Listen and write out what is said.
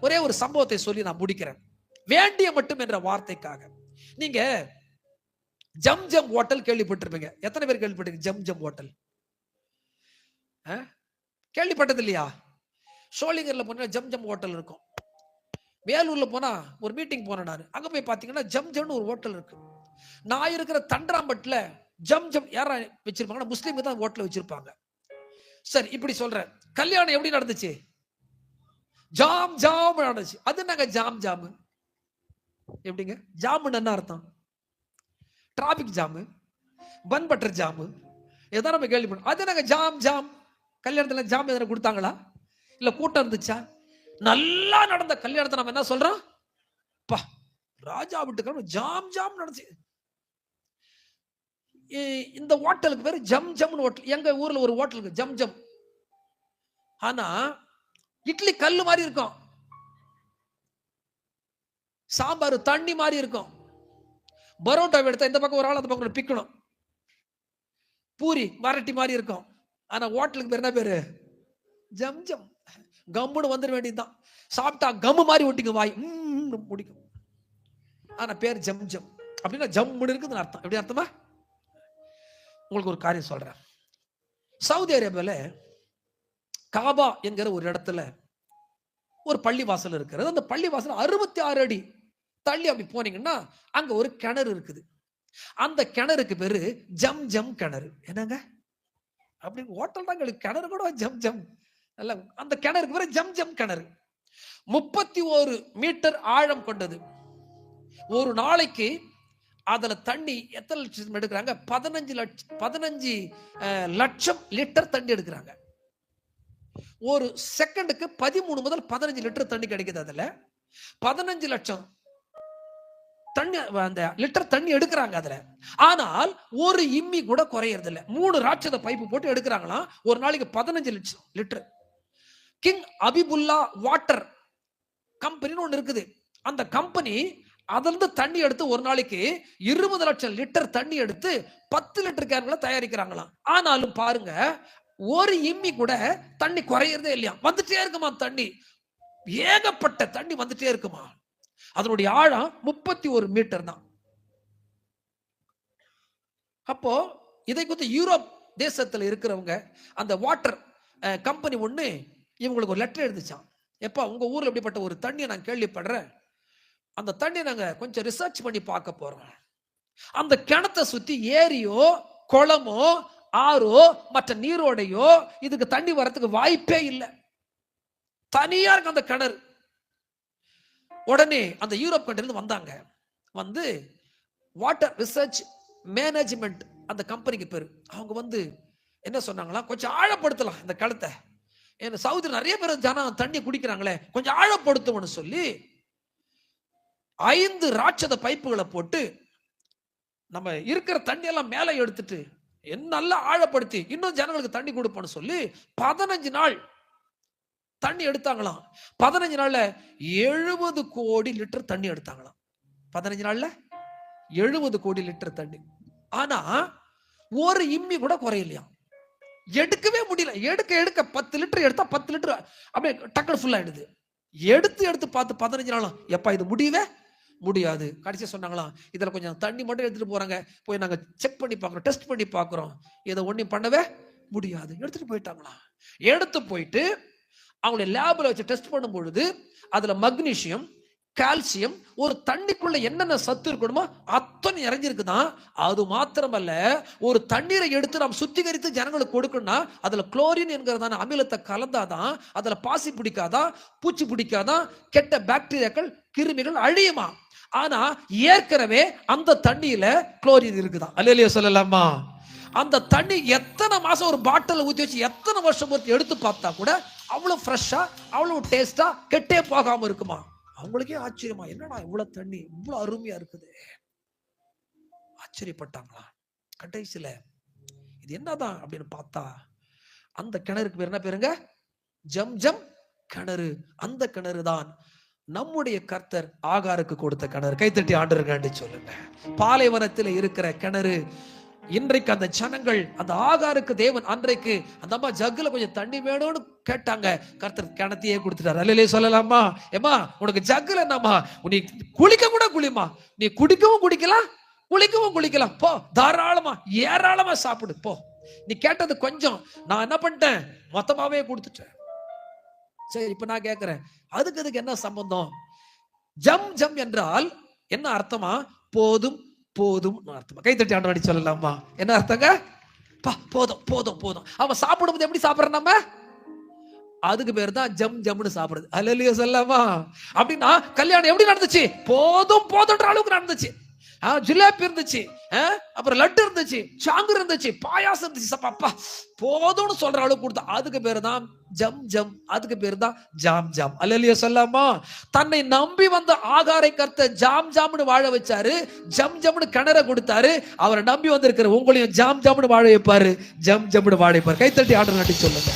ஒரே ஒரு சம்பவத்தை சொல்லி நான் முடிக்கிறேன். வேண்டிய மட்டும் என்ற வார்த்தைக்காக. நீங்க ஜம் ஜம் ஹோட்டல் கேள்விப்பட்டிருப்பீங்க. எத்தனை பேர் கேள்விப்பட்டிருக்கீங்க? ஜம் ஜம் ஹோட்டல். கேள்விப்பட்டது இல்லையா? சோளிங்கர்ல போனா ஜம் ஜம் ஹோட்டல் இருக்கும். வேலூர்ல போனா ஒரு மீட்டிங் போனேன் நான். அங்க போய் பாத்தீங்கன்னா ஜம் ஜம்னு ஒரு ஹோட்டல் இருக்கு. நான் இருக்கிற தண்டராம்பட்டில் ஜம் ஜம் யாரா வச்சிருப்பாங்கன்னா முஸ்லீம் தான் ஹோட்டல் வச்சிருப்பாங்க. சரி இப்படி சொல்றேன். கல்யாணம் எப்படி நடந்துச்சு? ஜாம் ஜாம் நடந்துச்சு அது என்னங்க ஜாம் ஜாம்? எப்படிங்க? ஜாமுன்னு என்ன அர்த்தம்? Traffic jam? Bun butter jam? எதாவது நம்ம கேள்விப்பட்டோம் அது என்னங்க ஜாம் ஜாம்? கல்யாணத்துல ஜாம் எதனா கொடுத்தாங்களா? இல்ல கூட்டம் இருந்துச்சா? நல்லா நடந்த கல்யாணத்தை நம்ம என்ன சொல்றோம்? பா ராஜா வீட்டுக்கு ஜாம் ஜாம் நடந்துச்சு இந்த ஹோட்டலுக்கு பேரு ஜம் ஜம்னு ஹோட்டல். எங்க ஊர்ல ஒரு ஹோட்டலுக்கு ஜம் ஜம். ஆனா இட்லி கல்லு மாதிரி இருக்கும். சாம்பார் தண்ணி மாதிரி இருக்கும். பரோட்டா எடுத்தா இந்த பக்கம் ஒரு ஆள் அந்த பக்கம் பிக்கணும். பூரி வரட்டி மாதிரி இருக்கும். ஆனா ஹோட்டலுக்கு பேர் என்ன பேரு? ஜம் ஜம். கம்முன்னு வந்துட வேண்டியதுதான். சாப்பிட்டா கம்மு மாதிரி ஒட்டிங்க வாய். முடிக்கும் ஆனா பேர் ஜம் ஜம். அப்படின்னா ஜம்முன்னு இருக்குதுன்னு அர்த்தம். எப்படி அர்த்தமா? உங்களுக்கு ஒரு காரியம் சொல்றேன். சவுதி அரேபியால காபா என்கிற ஒரு இடத்துல ஒரு பள்ளி வாசல் இருக்கிறது. அந்த பள்ளி வாசல் அறுபத்தி ஆறு அடி தள்ளி அப்படி போனீங்கன்னா அங்க ஒரு கிணறு இருக்குது. அந்த கிணறுக்கு பேரு ஜம் ஜம் கிணறு. என்னங்க? அப்படி ஹோட்டல் தான் எங்களுக்கு. கிணறு கூட ஜம் ஜம். அல்ல அந்த கிணறுக்கு பேரு ஜம் ஜம் கிணறு. முப்பத்தி ஒரு மீட்டர் ஆழம் கொண்டது. ஒரு நாளைக்கு அதுல தண்ணி எத்தனை லட்சம் எடுக்கிறாங்க? பதினஞ்சு லட்சம் பதினஞ்சு லட்சம் லிட்டர் தண்ணி எடுக்கிறாங்க. ஒரு செகண்டுக்கு பதிமூணு முதல் பதினஞ்சு லிட்டர் தண்ணி கிடைக்குது அதுல. பதினஞ்சு லட்சம் தண்ணி அந்த லிட்டர் தண்ணி எடுக்கிறாங்க அதுல. ஆனால் ஒரு இம்மி கூட குறையறது இல்லை மூணு ராட்சத பைப்பு போட்டு எடுக்கிறாங்களாம். ஒரு நாளைக்கு பதினஞ்சு லட்சம் லிட்டர் கிங் அபிபுல்லா வாட்டர் கம்பெனின்னு ஒன்று இருக்குது. அந்த கம்பெனி அதிலிருந்து தண்ணி எடுத்து ஒரு நாளைக்கு இருபது லட்சம் லிட்டர் தண்ணி எடுத்து பத்து லிட்டர் கேன்களை தயாரிக்கிறாங்களாம். ஆனாலும் பாருங்க ஒரு இம்மி கூட தண்ணி குறையறதே இல்லையா? வந்துட்டே இருக்குமா தண்ணி? ஏகப்பட்ட தண்ணி வந்துட்டே இருக்குமா? அதனுடைய ஆழம் முப்பத்தி ஒரு மீட்டர் தான். அப்போ இதை குறித்து யூரோப் தேசத்துல இருக்கிறவங்க அந்த வாட்டர் கம்பெனி ஒண்ணு இவங்களுக்கு ஒரு லெட்டர் எழுதிச்சான். எப்பா உங்க ஊர்ல இப்படிப்பட்ட ஒரு தண்ணியை நான் கேள்விப்படுறேன். அந்த தண்ணியை நாங்க கொஞ்சம் ரிசர்ச் பண்ணி பார்க்க போறோம். அந்த கிணத்தை சுத்தி ஏரியோ குளமோ ஆறோ மற்ற நீரோடையோ இதுக்கு தண்ணி வரத்துக்கு வாய்ப்பே இல்லை. தனியா இருக்கு அந்த கிணறு. உடனே அந்த யூரோப் கண்ட்ரிலிருந்து வந்தாங்க. வந்து வாட்டர் ரிசர்ச் மேனேஜ்மெண்ட் அந்த கம்பெனிக்கு பேர். அவங்க வந்து என்ன சொன்னாங்களா கொஞ்சம் ஆழப்படுத்தலாம் இந்த கிளத்தை ஏன்னா சவுதி நிறைய பேர் ஜனம் தண்ணி குடிக்கிறாங்களே கொஞ்சம் ஆழப்படுத்தும்னு சொல்லி ஐந்து ராட்சத பைப்புகளை போட்டு நம்ம இருக்கிற தண்ணியெல்லாம் மேலே எடுத்துட்டு நல்லா ஆழப்படுத்தி இன்னும் ஜனங்களுக்கு தண்ணி கொடுப்போன்னு சொல்லி பதினஞ்சு நாள் தண்ணி எடுத்தாங்களாம். பதினஞ்சு நாள்ல எழுபது கோடி லிட்டர் தண்ணி எடுத்தாங்களாம். பதினஞ்சு நாள்ல எழுபது கோடி லிட்டர் தண்ணி. ஆனா ஒரு இம்மி கூட குறையலையாம் எடுக்கவே முடியல. எடுக்க எடுக்க பத்து லிட்டர் எடுத்தா பத்து லிட்டர் அப்படியே டக்குனு ஃபுல் ஆயிடுது. எடுத்து எடுத்து பார்த்து பதினஞ்சு நாளும் எப்பா இது முடியவே? முடியாது. கடைசியாக சொன்னாங்களாம் இதில் கொஞ்சம் தண்ணி மட்டும் எடுத்துட்டு போறாங்க. போய் நாங்கள் செக் பண்ணி பார்க்குறோம் டெஸ்ட் பண்ணி பார்க்குறோம் இதை ஒன்றும் பண்ணவே முடியாது. எடுத்துட்டு போயிட்டாங்களாம். எடுத்து போயிட்டு அவங்களுடைய லேபில் வச்சு டெஸ்ட் பண்ணும் பொழுது அதில் மக்னீஷியம் கால்சியம் ஒரு தண்ணிக்குள்ள என்னென்ன சத்து இருக்கணுமோ அத்தனை இறங்கியிருக்குதான். அது மாத்திரமல்ல ஒரு தண்ணீரை எடுத்து நாம் சுத்திகரித்து ஜனங்களுக்கு கொடுக்கணும்னா அதுல குளோரின் என்கிறதான அமிலத்தை கலந்தாதான் அதுல பாசி பிடிக்காதான் பூச்சி பிடிக்காதான் கெட்ட பாக்டீரியாக்கள் கிருமிகள் அழியுமா? ஆனா ஏற்கனவே அந்த தண்ணியில குளோரின் இருக்குதான் அல்லையா சொல்லலாமா? அந்த தண்ணி எத்தனை மாசம் ஒரு பாட்டில் ஊத்தி வச்சு எத்தனை வருஷம் பொறுத்து எடுத்து பார்த்தா கூட அவ்வளவு ஃப்ரெஷ்ஷா அவ்வளவு டேஸ்டா கெட்டே போகாம இருக்குமா? அவங்களுக்கே ஆச்சரியமா என்னடா இவ்வளவு தண்ணி இவ்வளவு அருமையா இருக்குது. ஆச்சரியப்பட்டாங்களா? கடைசியில இது என்னதான் அப்படின்னு பார்த்தா அந்த கிணறுக்கு பேர் என்ன பேருங்க? ஜம் ஜம் கிணறு. அந்த கிணறு தான் நம்முடைய கர்த்தர் ஆகாருக்கு கொடுத்த கிணறு. கைத்தட்டி ஆண்டருக்காண்டி சொல்லுங்க. பாலைவனத்தில் இருக்கிற கிணறு இன்றைக்கு அந்த ஜனங்கள் அந்த ஆகாருக்கு தேவன் அன்றைக்கு அந்த அம்மா ஜக்குல கொஞ்சம் தண்ணி வேணும்னு கேட்டாங்க. கர்த்தர் கிணத்தையே கொடுத்துட்டாரு. அல்லையே சொல்லலாமா? ஏமா உனக்கு ஜக்குல என்னம்மா? நீ குளிக்க கூட குளிமா நீ குடிக்கவும் குடிக்கலாம் குளிக்கவும் குளிக்கலாம். போ தாராளமா ஏராளமா சாப்பிடு. போ. நீ கேட்டது கொஞ்சம். நான் என்ன பண்ணிட்டேன்? மொத்தமாவே கொடுத்துட்டேன். சரி இப்ப நான் கேட்கிறேன் அதுக்கு அதுக்கு என்ன சம்பந்தம்? ஜம் ஜம் என்றால் என்ன அர்த்தமா? போதும் போதும் அர்த்தமா. கைத்தட்டி ஆண்டவாடி சொல்லலாமா? என்ன அர்த்தங்க? பா போதும் போதும் போதும். அவன் சாப்பிடும்போது எப்படி சாப்பிடுற நம்ம? அதுக்கு பேர் தான் ஜம் ஜம்னு சாப்பிடுறது. அல்லையோ சொல்லாமா அப்படின்னா கல்யாணம் எப்படி நடந்துச்சு? போதும் போதுன்ற அளவுக்கு நடந்துச்சு. ஜிலேபி இருந்துச்சு. ஆ, அப்புறம் லட்டு இருந்துச்சு சாங்கு இருந்துச்சு பாயாசம் இருந்துச்சு. சப்பா, அப்பா போதும்னு சொல்ற அளவுக்கு கொடுத்தா அதுக்கு பேர் தான் ஜம் ஜம். அதுக்கு பேர் தான் ஜாம் ஜாம். அல்லையோ சொல்லாமா தன்னை நம்பி வந்த ஆகாரை கர்த்த ஜாம் ஜாம்னு வாழ வச்சாரு. ஜம் ஜம்னு கிணற கொடுத்தாரு. அவரை நம்பி வந்திருக்கிற உங்களையும் ஜாம் ஜாம்னு வாழ வைப்பாரு. ஜம் ஜம்னு வாழ வைப்பாரு. கைத்தட்டி ஆர்டர் நாட்டி சொல்லுங்க.